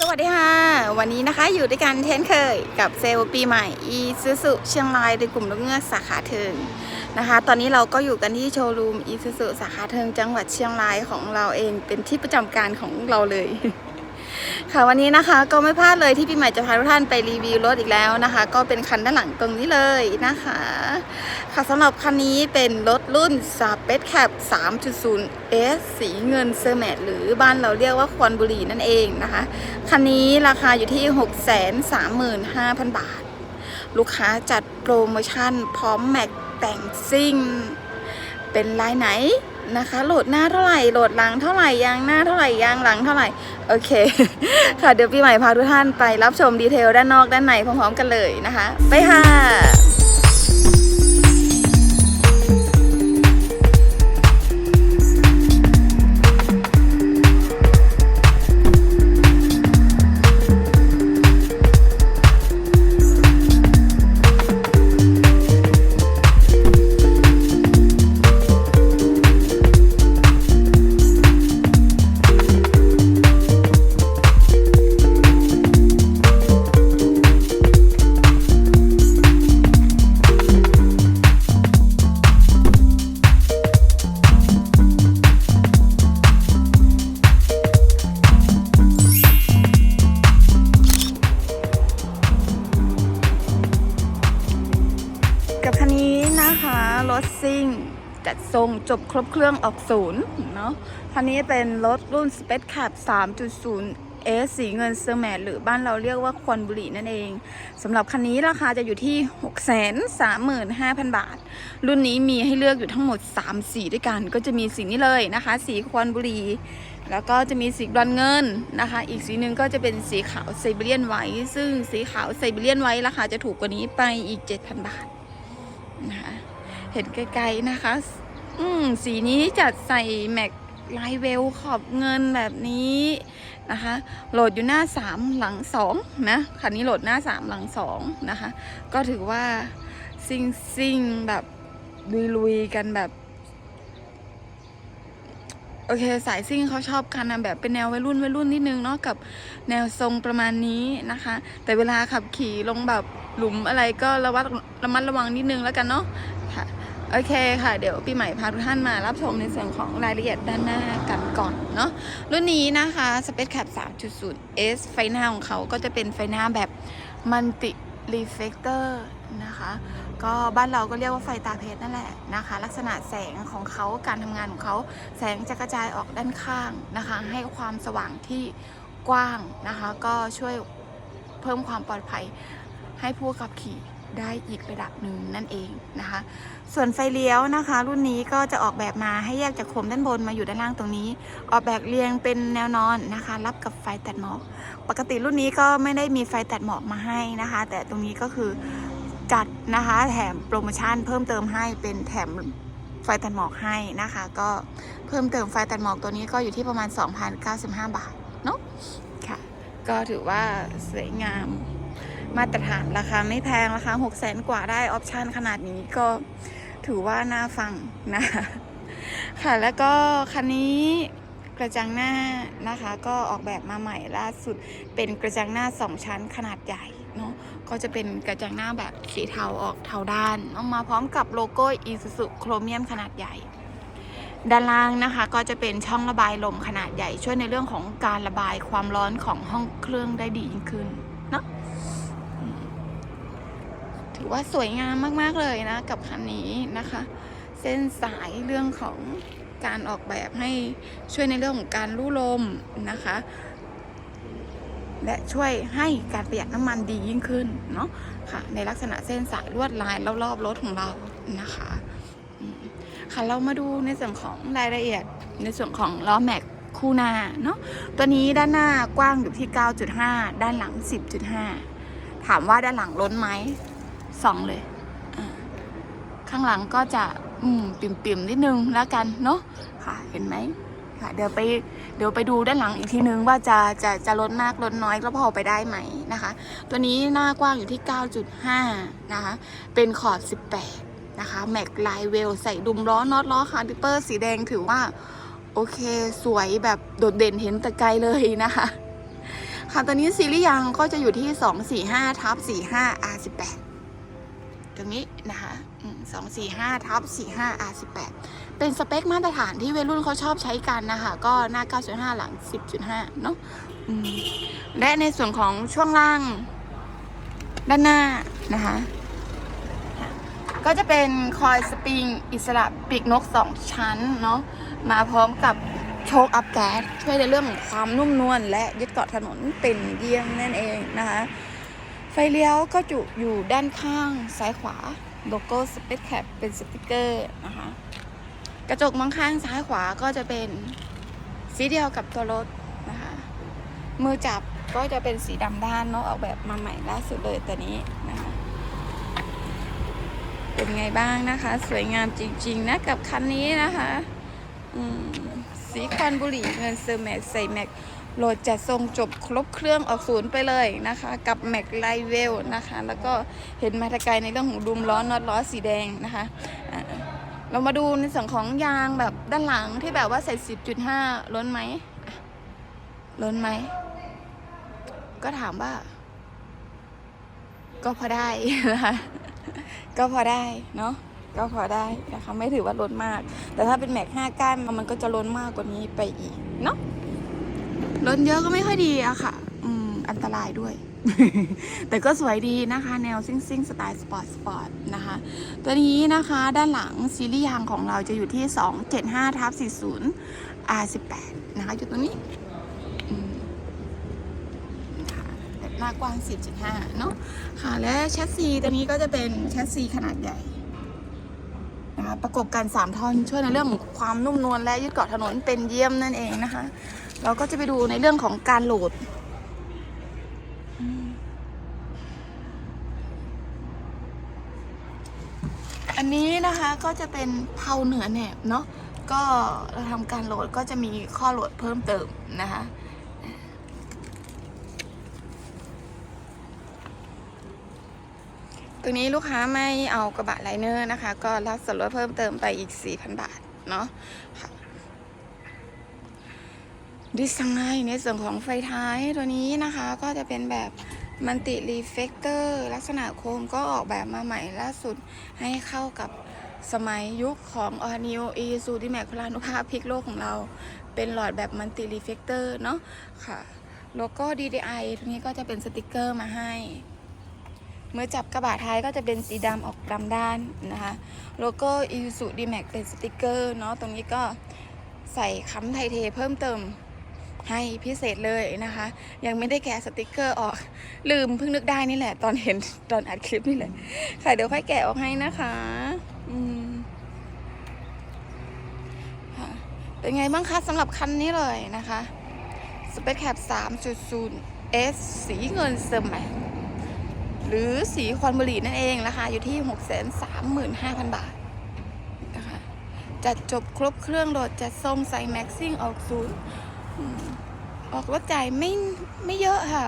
สวัสดีค่ะ วันนี้นะคะอยู่ด้วยกันเช่นเคยกับเซลล์ปีใหม่อีซูซุเชียงรายในกลุ่มลูกเงือกสาขาเทิงนะคะ ตอนนี้เราก็อยู่กันที่โชว์รูมอีซูซุสาขาเทิงจังหวัดเชียงรายของเราเองเป็นที่ประจำการของเราเลย ค่ะวันนี้นะคะก็ไม่พลาดเลยที่ปีใหม่จะพาทุกท่านไปรีวิวรถอีกแล้วนะคะ ก็เป็นคันด้านหลังตรงนี้เลยนะคะ ค่ะสำหรับคันนี้เป็นรถรุ่น s p a c e Cap 3.0 S สีเงินเซอร์แมทหรือบ้านเราเรียกว่าควันบุรีนั่นเองนะคะ คันนี้ราคาอยู่ที่ 635,000 บาท ลูกค้าจัดโปรโมชั่นพร้อมแม็กแต่งซิ่ง เป็นลายไหน นะคะ โหลดหน้าเท่าไหร่ โหลดหลังเท่าไหร่ยางหน้าเท่าไหร่ยางหลังเท่าไหร่ โอเค ค่ะเดี๋ยวปีใหม่พาทุกท่านไปรับชมดีเทลด้านนอกด้านในพร้อมๆกันเลยนะคะ ไปค่ะ ทรงจบครบเครื่องออกศูนย์เนาะคันนี้เป็นรถรุ่น Space Cap 3.0 S สีเงินเซอร์แมทหรือบ้านเราเรียกว่าควันบุรีนั่นเองสำหรับคันนี้ราคาจะอยู่ที่ 635,000 บาท รุ่นนี้มีให้เลือกอยู่ทั้งหมด 3 สีด้วยกัน ก็จะมีสีนี้เลยนะคะ สีควันบุรีแล้วก็จะมีสีบรอนเงินนะคะ อีกสีหนึ่งก็จะเป็นสีขาวไซบีเรียนไว้ ซึ่งสีขาวไซบีเรียนไว้ราคาจะถูกกว่านี้ไปอีก 7,000 บาทนะคะ เห็นไกลๆนะคะ อืมสีนี้จัดใส่แม็กลายเวลขอบเงินแบบนี้นะคะ โหลดอยู่หน้า 3 หลัง 2 นะคันนี้โหลดหน้า 3 หลัง 2 นะคะ ก็ถือว่าซิงซิงแบบลุยๆกันแบบโอเคสายซิ่งเขาชอบกันนะแบบเป็นแนววัยรุ่นวัยรุ่นนิดนึงเนาะกับแนวทรงประมาณนี้นะคะ แต่เวลาขับขี่ลงแบบหลุมอะไรก็ระวัดระมัดระวังนิดนึงแล้วกันเนาะ โอเคค่ะ เดี๋ยวปีใหม่พาทุกท่านมารับชมในส่วนของรายละเอียดด้านหน้ากันก่อนเนาะรุ่นนี้นะคะ Space Cap 3.0 S ไฟหน้าของเขาก็จะเป็นไฟหน้าแบบ Multi Reflector นะคะ ก็บ้านเราก็เรียกว่าไฟตาเพชรนั่นแหละนะคะ ลักษณะแสงของเขาการทำงานของเขา แสงจะกระจายออกด้านข้างนะคะ ให้ความสว่างที่กว้างนะคะ ก็ช่วยเพิ่มความปลอดภัยให้ผู้ขับขี่ ได้อีกระดับหนึ่งนั่นเองนะคะ ส่วนไฟเลี้ยวนะคะ รุ่นนี้ก็จะออกแบบมาให้แยกจากโคมด้านบนมาอยู่ด้านล่างตรงนี้ ออกแบบเรียงเป็นแนวนอนนะคะ รับกับไฟตัดหมอกปกติรุ่นนี้ก็ไม่ได้มีไฟตัดหมอกมาให้นะคะ แต่ตรงนี้ก็คือจัดนะคะแถมโปรโมชั่นเพิ่มเติมให้เป็นแถมไฟตัดหมอกให้นะคะ ก็เพิ่มเติมไฟตัดหมอกตัวนี้ก็อยู่ที่ประมาณ 2,095 บาทเนาะค่ะ ก็ถือว่าสวยงาม มาตรฐานราคาไม่แพงราคา6 0แสนกว่าได้ออปชันขนาดนี้ก็ถือว่าน่าฟังนะค่ะแล้วก็คันนี้กระจังหน้านะคะ ก็ออกแบบมาใหม่ล่าสุดเป็นกระจังหน้า2ชั้นขนาดใหญ่เนาะก็จะเป็นกระจังหน้าแบบสีเทาออกเทาด้านเอามาพร้อมกับโลโก้อีซูซุโครเมียมขนาดใหญ่ ด้านล่างนะคะก็จะเป็นช่องระบายลมขนาดใหญ่ ช่วยในเรื่องของการระบายความร้อนของห้องเครื่องได้ดียิ่งขึ้นเนาะ ถือว่าสวยงามมากๆเลยนะ กับคันนี้นะคะ เส้นสายเรื่องของการออกแบบให้ช่วยในเรื่องของการลู่ลมนะคะ และช่วยให้การประหยัดน้ำมันดียิ่งขึ้นเนาะค่ะ ในลักษณะเส้นสายลวดลายรอบๆรถของเรานะคะค่ะเรามาดูในส่วนของรายละเอียดในส่วนของล้อแม็กคู่หน้าเนาะตัวนี้ด้านหน้ากว้างอยู่ที่ 9.5 ด้านหลัง 10.5 ถามว่าด้านหลังล้นไหม สองเลยข้างหลังก็จะอืมปิ่มๆนิดนึงแล้วกันเนาะค่ะเห็นไหมค่ะเดี๋ยวไปเดี๋ยวไปดูด้านหลังอีกทีนึงว่าจะจะจะลดมากลดน้อยก็พอไปได้ไหมนะคะ ตัวนี้หน้ากว้างอยู่ที่ 9.5 นะคะ เป็นขอบ 18 นะคะ แม็กลายเวลใส่ดุมล้อน็อตล้อคาร์ดิเปอร์สีแดงถือว่า โอเคสวยแบบโดดเด่นเห็นแต่ไกลเลยนะคะ ค่ะตอนนี้ซีรีส์ยางก็จะอยู่ที่ 245ทับ45 R18 ตรงนี้นะคะ245ทับ45 R18 เป็นสเปคมาตรฐานที่วัยรุ่นเขาชอบใช้กันนะคะ ก็หน้า9.5หลัง10.5เนาะและในส่วนของช่วงล่าง ด้านหน้านะคะ ก็จะเป็นคอยสปริงอิสระปีกนก2ชั้นเนาะมาพร้อมกับโชคอัพแก๊สช่วยในเรื่องของความนุ่มนวลและยึดเกาะถนนเป็นเยี่ยมนั่นเองนะคะ ฟเลี้ยวก็จุอยู่ด้านข้างซ้ายขวาโลโก้สเปซแคปเป็นสติกเกอร์นะคะ กระจกมองข้างซ้ายขวาก็จะเป็นสีเดียวกับตัวรถนะคะ มือจับก็จะเป็นสีดำด้านเนาะออกแบบมาใหม่ล่าสุดเลยตัวนี้นะคะ เป็นไงบ้างนะคะ สวยงามจริงๆนะกับคันนี้นะคะสีควันบุหรี่เงินเซอร์แม็กใส่แม็ก โหลดจัดทรงจบครบเครื่องออกศูนย์ไปเลยนะคะ กับแม็กไลเวลนะคะ แล้วก็เห็นมาตะไกลในเรื่องของดุมล้อน็อตล้อสีแดงนะคะเรามาดูในส่วนของยางแบบด้านหลังที่แบบว่าใส่10.5ล้นไหมล้นไหม ก็ถามว่า ก็พอได้นะคะก็พอได้เนาะก็พอได้นะคะ ไม่ถือว่าล้นมาก แต่ถ้าเป็นแม็กห้าก้านมันก็จะล้นมากกว่านี้ไปอีกเนาะ ล้นเยอะก็ไม่ค่อยดีอะค่ะ อืม อันตรายด้วย แต่ก็สวยดีนะคะ แนวซิ่งซิ่งสไตล์สปอร์ตสปอร์ตนะคะ ตัวนี้นะคะด้านหลังซีรีส์ยางของเราจะอยู่ที่ 275ทับ40 R18 นะคะ อยู่ตรงนี้หน้ากว้าง 10.5 เนาะค่ะ และแชสซีตัวนี้ก็จะเป็นแชสซีขนาดใหญ่ นะคะประกบกัน3ท่อนช่วยในเรื่องของความนุ่มนวลและยึดเกาะถนนเป็นเยี่ยมนั่นเองนะคะ เราก็จะไปดูในเรื่องของการโหลดอันนี้นะคะก็จะเป็นเพาเหนือแหนบเนาะก็เราทำการโหลดก็จะมีข้อโหลดเพิ่มเติมนะคะ ตัวนี้ลูกค้าไม่เอากระบะไลเนอร์นะคะ ก็รับส่วนลดเพิ่มเติมไปอีก 4,000 บาทเนาะค่ะดีไซน์ในส่วนของไฟท้ายตัวนี้นะคะ ก็จะเป็นแบบมันติรีเฟกเตอร์ลักษณะโครงก็ออกแบบมาใหม่ล่าสุดให้เข้ากับสมัยยุคของ o r n e o e s u d i m a c พลานุภาพพลิกโลกของเรา เป็นหลอดแบบมันติรีเฟกเตอร์เนาะค่ะ โลโก้ DDI ตรงนี้ก็จะเป็นสติกเกอร์มาให้ เมื่อจับกระบะท้ายก็จะเป็นสีดำออกดำด้านนะคะโลโก้ i s u d m a x เป็นสติกเกอร์เนาะตรงนี้ก็ใส่ค้ำไทเทเพิ่มเติมให้พิเศษเลยนะคะ ยังไม่ได้แกะสติกเกอร์ออก ลืมเพิ่งนึกได้นี่แหละ ตอนเห็นตอนอัดคลิปนี่แหละค่ะเดี๋ยวค่อยแกะออกให้นะคะอืมเป็นไงบ้างคะสำหรับคันนี้เลยนะคะ Space Cap 3.0 S สีเงินเซอร์แมนห หรือสีควันบุหรี่นั่นเองราคาอยู่ที่ 635,000 บาทนะคะจัดจบครบเครื่องโดดจัดทรงใส่แม็กซิ่งออกศูนย์อออกรถจ่ายไม่ไม่เยอะค่ะ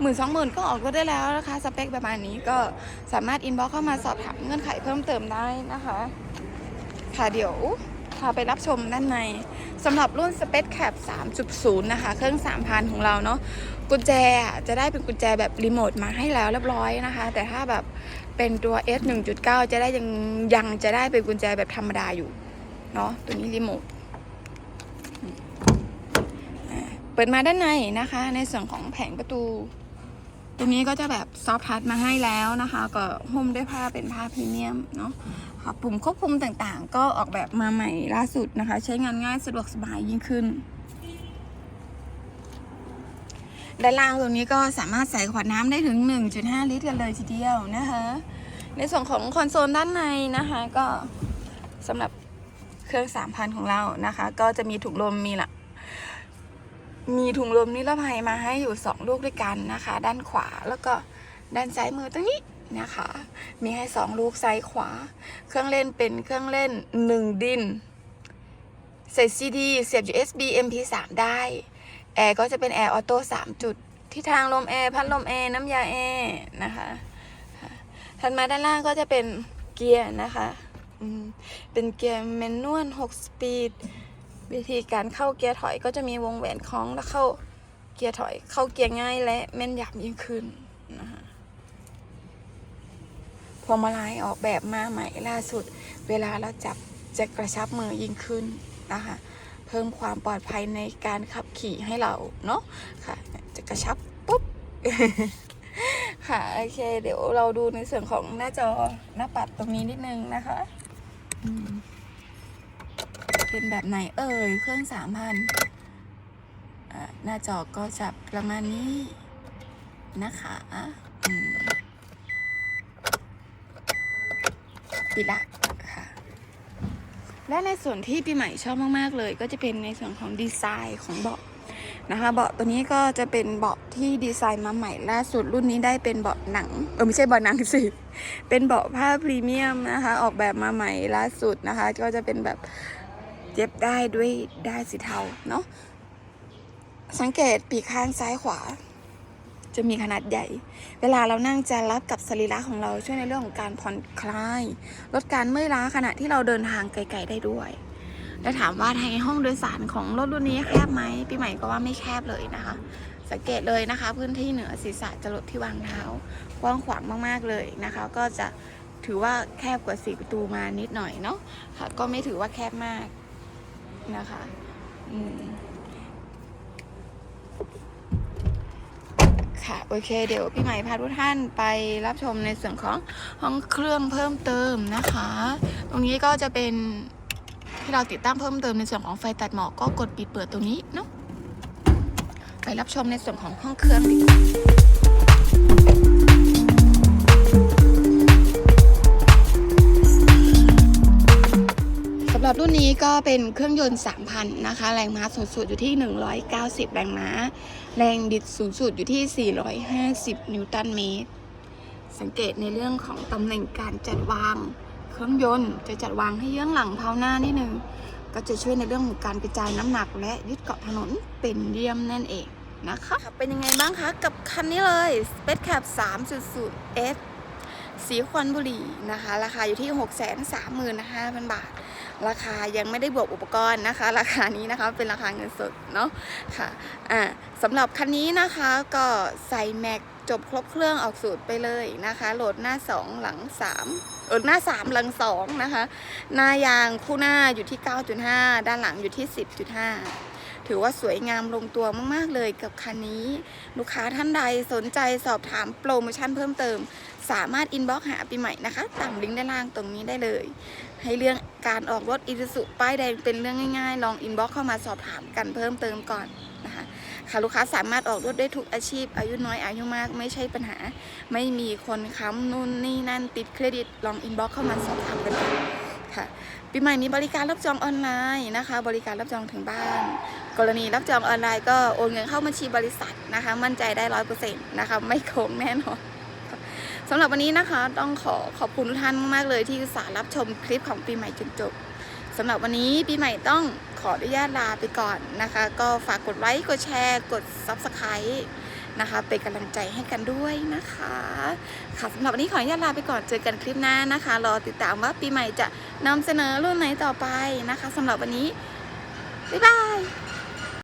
หมื่นสองหมื่นก็ออกรถได้แล้วนะคะ สเปคประมาณนี้ก็สามารถอินบ็อกเข้ามาสอบถามเงื่อนไขเพิ่มเติมได้นะคะ ค่ะเดี๋ยว พาไปรับชมด้านในสำหรับรุ่น Space Cap 3.0 นะคะ เครื่อง 3,000 ของเราเนาะกุญแจอะจะได้เป็นกุญแจแบบรีโมทมาให้แล้วเรียบร้อยนะคะ แต่ถ้าแบบเป็นตัว S 1.9 จะได้ยังยังจะได้เป็นกุญแจแบบธรรมดาอยู่เนาะตัวนี้รีโมทเปิดมาด้านในนะคะ ในส่วนของแผงประตู ตัวนี้ก็จะแบบซอฟทัชมาให้แล้วนะคะ ก็หุ้มด้วยผ้าเป็นผ้าพรีเมียมเนาะ ค่ะปุ่มควบคุมต่างๆ ก็ออกแบบมาใหม่ล่าสุดนะคะ ใช้งานง่ายสะดวกสบายยิ่งขึ้น ด้านล่างตรงนี้ก็สามารถใส่ขวดน้ำได้ถึง 1.5 ลิตรกันเลยทีเดียวนะคะ ในส่วนของคอนโซลด้านในนะคะ ก็สำหรับเครื่อง 3,000 ของเรานะคะ ก็จะมีถุงลมมีละมีถุงลมนิรภัยมาให้อยู่ 2 ลูกด้วยกันนะคะ ด้านขวาแล้วก็ด้านซ้ายมือตรงนี้ นะคะ มีให้2ลูกซ้ายขวา เครื่องเล่นเป็นเครื่องเล่น1ดินใส่ซีดีเสียบ USB MP3 ได้ แอร์ก็จะเป็นแอร์ออโต้3จุด ที่ทางลมแอร์พัดลมแอร์น้ำยาแอร์นะคะถัดมาด้านล่างก็จะเป็นเกียร์นะคะเป็นเกียร์แมนนวล6สปีด วิธีการเข้าเกียร์ถอยก็จะมีวงแหวนคล้องแล้วเข้าเกียร์ถอยเข้าเกียร์ง่ายและแม่นยำยิ่งขึ้นนะคะ พวงมาลัยออกแบบมาใหม่ล่าสุด เวลาเราจับจะกระชับมือยิ่งขึ้นนะคะเพิ่มความปลอดภัยในการขับขี่ให้เราเนาะค่ะ จะกระชับปุ๊บค่ะโอเค เดี๋ยวเราดูในส่วนของหน้าจอหน้าปัดตรงนี้นิดนึงนะคะเป็นแบบไหนเอ่ยเครื่องสามพันหน้าจอก็จะประมาณนี้นะคะ อืมปิดละค่ะ และในส่วนที่ปีใหม่ชอบมาก ๆ เลย ก็จะเป็นในส่วนของดีไซน์ของเบาะนะคะ เบาะตัวนี้ก็จะเป็นเบาะที่ดีไซน์มาใหม่ล่าสุดรุ่นนี้ได้เป็นเบาะหนัง เออไม่ใช่เบาะหนังสิ เป็นเบาะผ้าพรีเมียมนะคะ ออกแบบมาใหม่ล่าสุดนะคะ ก็จะเป็นแบบเย็บได้ด้วยได้สีเทาเนาะสังเกตปีกข้างซ้ายขวา จะมีขนาดใหญ่ เวลาเรานั่งจะรับกับสรีระของเราช่วยในเรื่องของการผ่อนคลาย ลดการเมื่อยล้าขณะที่เราเดินทางไกลๆได้ด้วย และถามว่าในห้องโดยสารของรถรุ่นนี้แคบไหมปีใหม่ก็ว่าไม่แคบเลยนะคะ สังเกตเลยนะคะ พื้นที่เหนือศีรษะจะลดที่วางเท้ากว้างขวางมากๆเลยนะคะ ก็จะถือว่าแคบกว่าสี่ประตูมานิดหน่อยเนาะค่ะก็ไม่ถือว่าแคบมากนะคะ อืม ค่ะ โอเค เดี๋ยวพี่ใหม่พาทุกท่านไปรับชมในส่วนของห้องเครื่องเพิ่มเติมนะคะ ตรงนี้ก็จะเป็นที่เราติดตั้งเพิ่มเติมในส่วนของไฟตัดหมอกก็กดปิดเปิดตรงนี้เนาะไปรับชมในส่วนของห้องเครื่องดีกว่าำหรับรุ่นนี้ก็เป็นเครื่องยนต์ 3,000 นะคะ แรงม้าสูงสุดอยู่ที่ 190 แรงม้า แรงดิดสูงสุดอยู่ที่ 450 นิวตันเมตร สังเกตในเรื่องของตำแหน่งการจัดวาง เครื่องยนต์จะจัดวางให้เยื้องหลังเพาหน้านิดนึง ก็จะช่วยในเรื่องของการกระจายน้ำหนักและยึดเกาะถนนเป็นเยี่ยมนั่นเองนะคะเป็นยังไงบ้างคะ กับคันนี้เลย Space Cap 3.0 F สีควันบุรีนะคะ ราคาอยู่ที่ 635,000บาท ราคายังไม่ได้บวกอุปกรณ์นะคะ ราคานี้นะคะเป็นราคาเงินสดเนาะค่ะอ่าสำหรับคันนี้นะคะก็ใส่แม็กจบครบเครื่องออกสูตรไปเลยนะคะ โหลดหน้า 2 หลัง 3 เออหน้า 3 หลัง 2 นะคะ หน้ายางคู่หน้าอยู่ที่ 9.5 ด้านหลังอยู่ที่ 10.5ถือว่าสวยงามลงตัวมาก ๆ เลยกับคันนี้ ลูกค้าท่านใดสนใจสอบถามโปรโมชั่นเพิ่มเติม สามารถอินบ็อกหาปีใหม่นะคะตามลิงก์ด้านล่างตรงนี้ได้เลย ให้เรื่องการออกรถอี u สุป้ายแดงเป็นเรื่องง่ายๆ ลองอินบ็อกเข้ามาสอบถามกันเพิ่มเติมก่อนนะคะค่ะลูกค้าสามารถออกรถได้ทุกอาชีพ อายุน้อยอายุมากไม่ใช่ปัญหา ไม่มีคนค้ำนู่นนี่นั่นติดเครดิตลองอินบ็อกเข้ามาสอบถามกันดูค่ะปีใหม่มีบริการรับจองออนไลน์นะคะ บริการรับจองถึงบ้าน กรณีรับจองออนไลน์ก็โอนเงินเข้าบัญชีบริษัทนะคะ มั่นใจได้ร้อยเปอร์เซ็นต์นะคะ ไม่โกงแน่นอน สำหรับวันนี้นะคะ ต้องขอขอบคุณทุกท่านมากๆเลยที่อุตส่าห์รับชมคลิปของปีใหม่จนจบสำหรับวันนี้ปีใหม่ต้องขออนุญาตลาไปก่อนนะคะ ก็ฝากกดไลค์กดแชร์ กด Subscribe นะคะ เป็นกำลังใจให้กันด้วยนะคะ ค่ะสำหรับวันนี้ขออนุญาตลาไปก่อนเจอกันคลิปหน้านะคะ รอติดตามว่าปีใหม่จะนำเสนอรุ่นไหนต่อไปนะคะสำหรับวันนี้บ๊ายบาย